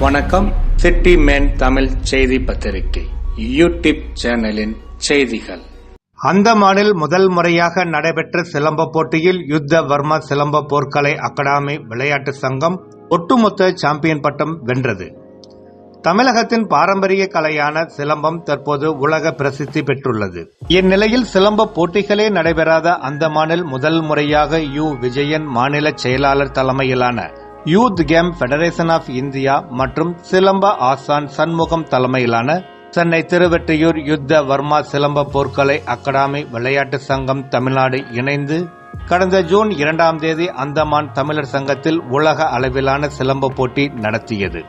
வணக்கம். City man Tamil செய்தி பத்திரிகை யூடியூப் சேனலின் செய்திகள். அந்தமானில் முதல் முறையாக நடைபெற்ற சிலம்ப போட்டியில் யுத்த வர்மா சிலம்ப போர்க்கலை அகாடமி விளையாட்டு சங்கம் ஒட்டுமொத்த சாம்பியன் பட்டம் வென்றது. தமிழகத்தின் பாரம்பரிய கலையான சிலம்பம் தற்போது உலக பிரசித்தி பெற்றுள்ளது. இந்நிலையில் சிலம்ப போட்டிகளே நடைபெறாத அந்தமானில் முதல் முறையாக யு. விஜயன் மாநில செயலாளர் தலைமையிலான youth game federation of India மற்றும் சிலம்ப ஆசான் சண்முகம் தலைமையிலான சென்னை திருவெற்றியூர் யுத்த வர்மா சிலம்ப போர்க்கலை அகாடமி விளையாட்டு சங்கம் தமிழ்நாடு இணைந்து கடந்த ஜூன் இரண்டாம் தேதி அந்தமான் தமிழர் சங்கத்தில் உலக அளவிலான சிலம்ப போட்டி நடத்தியது.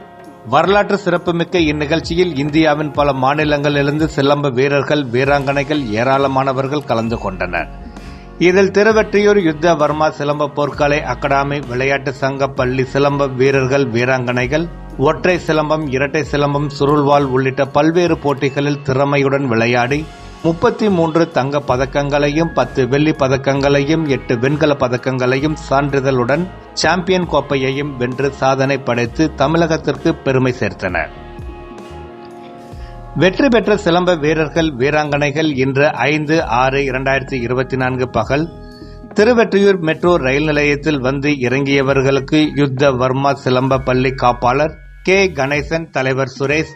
வரலாற்று சிறப்புமிக்க இந்நிகழ்ச்சியில் இந்தியாவின் பல மாநிலங்களிலிருந்து சிலம்ப வீரர்கள் வீராங்கனைகள் ஏராளமானவர்கள் கலந்து கொண்டனர். இதில் திருவெற்றியூர் யுத்த வர்மா சிலம்ப போர்க்கலை அகாடமி விளையாட்டு சங்க பள்ளி சிலம்ப வீரர்கள் வீராங்கனைகள் ஒற்றை சிலம்பம் இரட்டை சிலம்பம் சுருள்வாள் உள்ளிட்ட பல்வேறு போட்டிகளில் திறமையுடன் விளையாடி முப்பத்தி மூன்று தங்க பதக்கங்களையும் பத்து வெள்ளி பதக்கங்களையும் எட்டு வெண்கல பதக்கங்களையும் சான்றிதழுடன் சாம்பியன் கோப்பையையும் வென்று சாதனை படைத்து தமிழகத்திற்கு பெருமை சேர்த்தனர். வெற்றி பெற்ற சிலம்ப வீரர்கள் வீராங்கனைகள் இன்று ஐந்து ஆறு இரண்டாயிரத்தி இருபத்தி நான்கு பகல் திருவெற்றியூர் மெட்ரோ ரயில் நிலையத்தில் வந்து இறங்கியவர்களுக்கு யுத்த வர்மா சிலம்ப பள்ளி காப்பாளர் கே. கணேசன் தலைவர் சுரேஷ்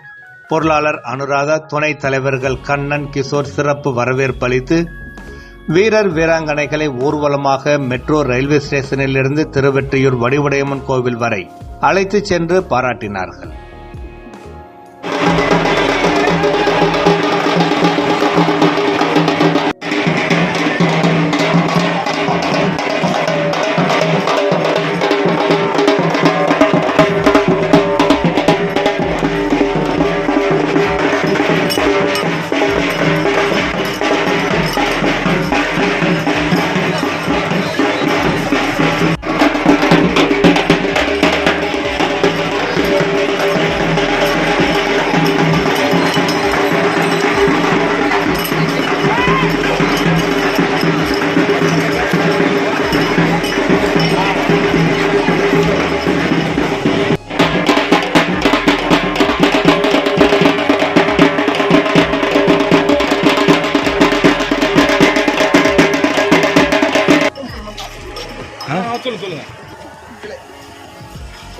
பொருளாளர் அனுராதா துணைத் தலைவர்கள் கண்ணன் கிஷோர் சிறப்பு வரவேற்பு அளித்து வீரர் வீராங்கனைகளை ஊர்வலமாக மெட்ரோ ரயில்வே ஸ்டேஷனிலிருந்து திருவெற்றியூர் வடிவுடையம்மன் கோவில் வரை அழைத்துச் சென்று பாராட்டினார்கள்.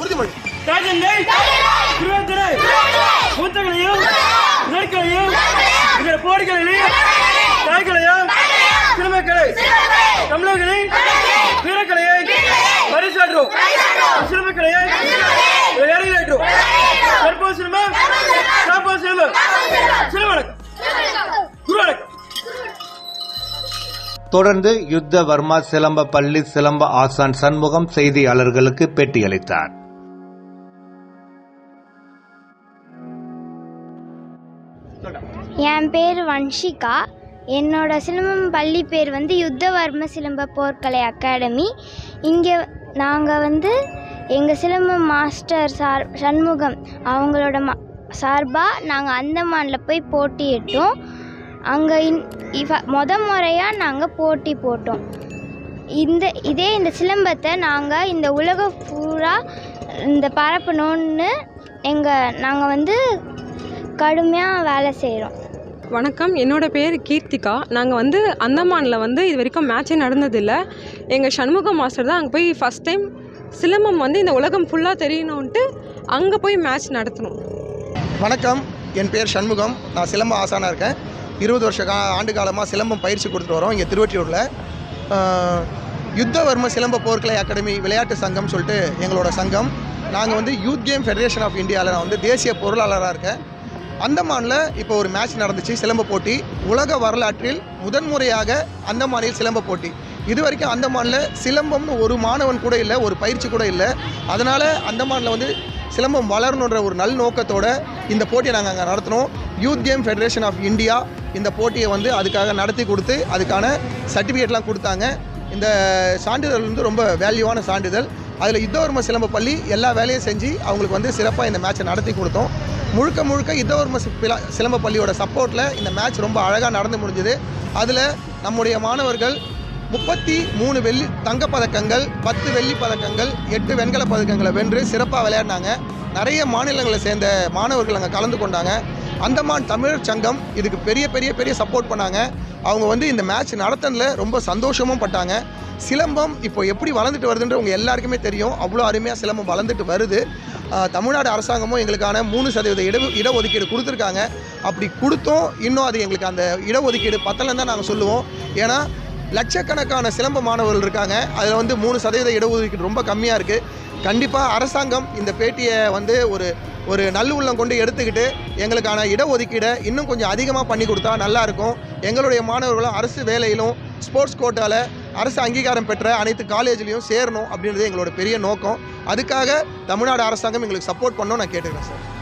ராஜந்தை திருவத்திரை மூத்தகளையும் உணர்களையும் இதர போடிகளையும் தாய்களையும் சிறுமக்களை தமிழர்களை வீரக்கலையை பரிசாற்றும் சிறுமக்கலையை விளையாடுகிறோம் கற்போ சிறுமம் காப்போ சிறுமம். சிறுவணக்கம். குருவணக்கம். தொடர்ந்து யுத்த வர்மா சிலம்ப பள்ளி சிலம்ப ஆசான் சண்முகம் செய்தியாளர்களுக்கு பேட்டியளித்தார். என் பேர் வன்ஷிகா. என்னோட சிலம்பம் பள்ளி பேர் வந்து யுத்தவர்ம சிலம்ப போர்க்கலை அகாடமி. இங்கே நாங்கள் வந்து எங்கள் சிலம்பம் மாஸ்டர் சார் சண்முகம் அவங்களோட மா சார்பாக நாங்கள் அந்தமானில் போய் போட்டியிட்டோம். அங்கே இன் இவ மொத முறையாக நாங்கள் போட்டி போட்டோம். இந்த இதே இந்த சிலம்பத்தை நாங்கள் இந்த உலகம் பூரா இந்த பரப்பணும்னு எங்கள் நாங்கள் வந்து கடுமையாக வேலை செய்கிறோம் வணக்கம். என்னோட பேர் கீர்த்திகா. நாங்கள் வந்து அந்தமானில் வந்து இது வரைக்கும் மேட்சே நடந்ததில்லை. எங்கள் சண்முகம் மாஸ்டர் தான் அங்கே போய் ஃபஸ்ட் டைம் சிலம்பம் வந்து இந்த உலகம் ஃபுல்லாக தெரியணுன்ட்டு அங்கே போய் மேட்ச் நடத்தணும். வணக்கம். என் பேர் சண்முகம். நான் சிலம்ப ஆசானாக இருக்கேன். இருபது வருஷ கா ஆண்டு காலமாக சிலம்பம் பயிற்சி கொடுத்துட்டு வரோம் இங்கே திருவற்றியூரில். யுத்தவர்ம சிலம்ப போர்க்கலை அகாடமி விளையாட்டு சங்கம் சொல்லிட்டு எங்களோட சங்கம். நாங்கள் வந்து யூத் கேம் ஃபெடரேஷன் ஆஃப் இந்தியாவில் நான் வந்து தேசிய பொருளாளராக இருக்கேன். அந்தமானில் இப்போ ஒரு மேட்ச் நடந்துச்சு சிலம்ப போட்டி. உலக வரலாற்றில் முதன்முறையாக அந்தமானில் சிலம்ப போட்டி. இது வரைக்கும் அந்தமானில் சிலம்பம்னு ஒரு மாணவன் கூட இல்லை ஒரு பயிற்சி கூட இல்லை. அதனால் அந்தமானில் வந்து சிலம்பம் வளரணுன்ற ஒரு நல் நோக்கத்தோட இந்த போட்டியை நாங்கள் அங்கே நடத்தினோம். Youth game federation of India இந்த போட்டியை வந்து அதுக்காக நடத்தி கொடுத்து அதுக்கான சர்டிஃபிகேட்லாம் கொடுத்தாங்க. இந்த சான்றிதழ் வந்து ரொம்ப வேல்யூவான சான்றிதழ். அதில் யுத்தவர்ம சிலம்ப பள்ளி எல்லா வேலையும் செஞ்சு அவங்களுக்கு வந்து சிறப்பாக இந்த மேட்சை நடத்தி கொடுத்தோம். முழுக்க முழுக்க யுத்தவர்ம பிலா சிலம்ப பள்ளியோட சப்போர்ட்டில் இந்த மேட்ச் ரொம்ப அழகாக நடந்து முடிஞ்சுது. அதில் நம்முடைய மாணவர்கள் முப்பத்தி மூணு வெள்ளி தங்கப் பதக்கங்கள் பத்து வெள்ளி பதக்கங்கள் எட்டு வெண்கல பதக்கங்களை வென்று சிறப்பாக விளையாடினாங்க. நிறைய மாநிலங்களை சேர்ந்த மாணவர்கள் அங்கே கலந்து கொண்டாங்க. அந்தமான் தமிழர் சங்கம் இதுக்கு பெரிய பெரிய பெரிய சப்போர்ட் பண்ணாங்க. அவங்க வந்து இந்த மேட்ச் நடத்தினதில் ரொம்ப சந்தோஷமும் பட்டாங்க. சிலம்பம் இப்போ எப்படி வளர்ந்துட்டு வருதுன்ற உங்க எல்லாருக்குமே தெரியும். அவ்வளோ அருமையாக சிலம்பம் வளர்ந்துட்டு வருது. தமிழ்நாடு அரசாங்கமும் எங்களுக்கான மூணு சதவீத இட இடஒதுக்கீடு கொடுத்துருக்காங்க. அப்படி கொடுத்தோம் இன்னும் அது எங்களுக்கு அந்த இடஒதுக்கீடு பத்தலன்னு தான் நாங்கள் சொல்லுவோம். ஏன்னா லட்சக்கணக்கான சிலம்ப மாணவர்கள் இருக்காங்க. அதில் வந்து மூணு சதவீத இடஒதுக்கீடு ரொம்ப கம்மியாக இருக்குது கண்டிப்பாக அரசாங்கம் இந்த பேட்டியை வந்து ஒரு ஒரு நல்லுள்ளம் கொண்டு எடுத்துக்கிட்டு எங்களுக்கான இடஒதுக்கீடை இன்னும் கொஞ்சம் அதிகமாக பண்ணி கொடுத்தா நல்லாயிருக்கும் எங்களுடைய மாணவர்களும் அரசு வேலையிலும் ஸ்போர்ட்ஸ் கோட்டாவில் அரசு அங்கீகாரம் பெற்ற அனைத்து காலேஜ்லேயும் சேரணும் அப்படின்றது எங்களோட பெரிய நோக்கம். அதுக்காக தமிழ்நாடு அரசாங்கம் எங்களுக்கு சப்போர்ட் பண்ணணும் நான் கேட்டுக்கிறேன் சார்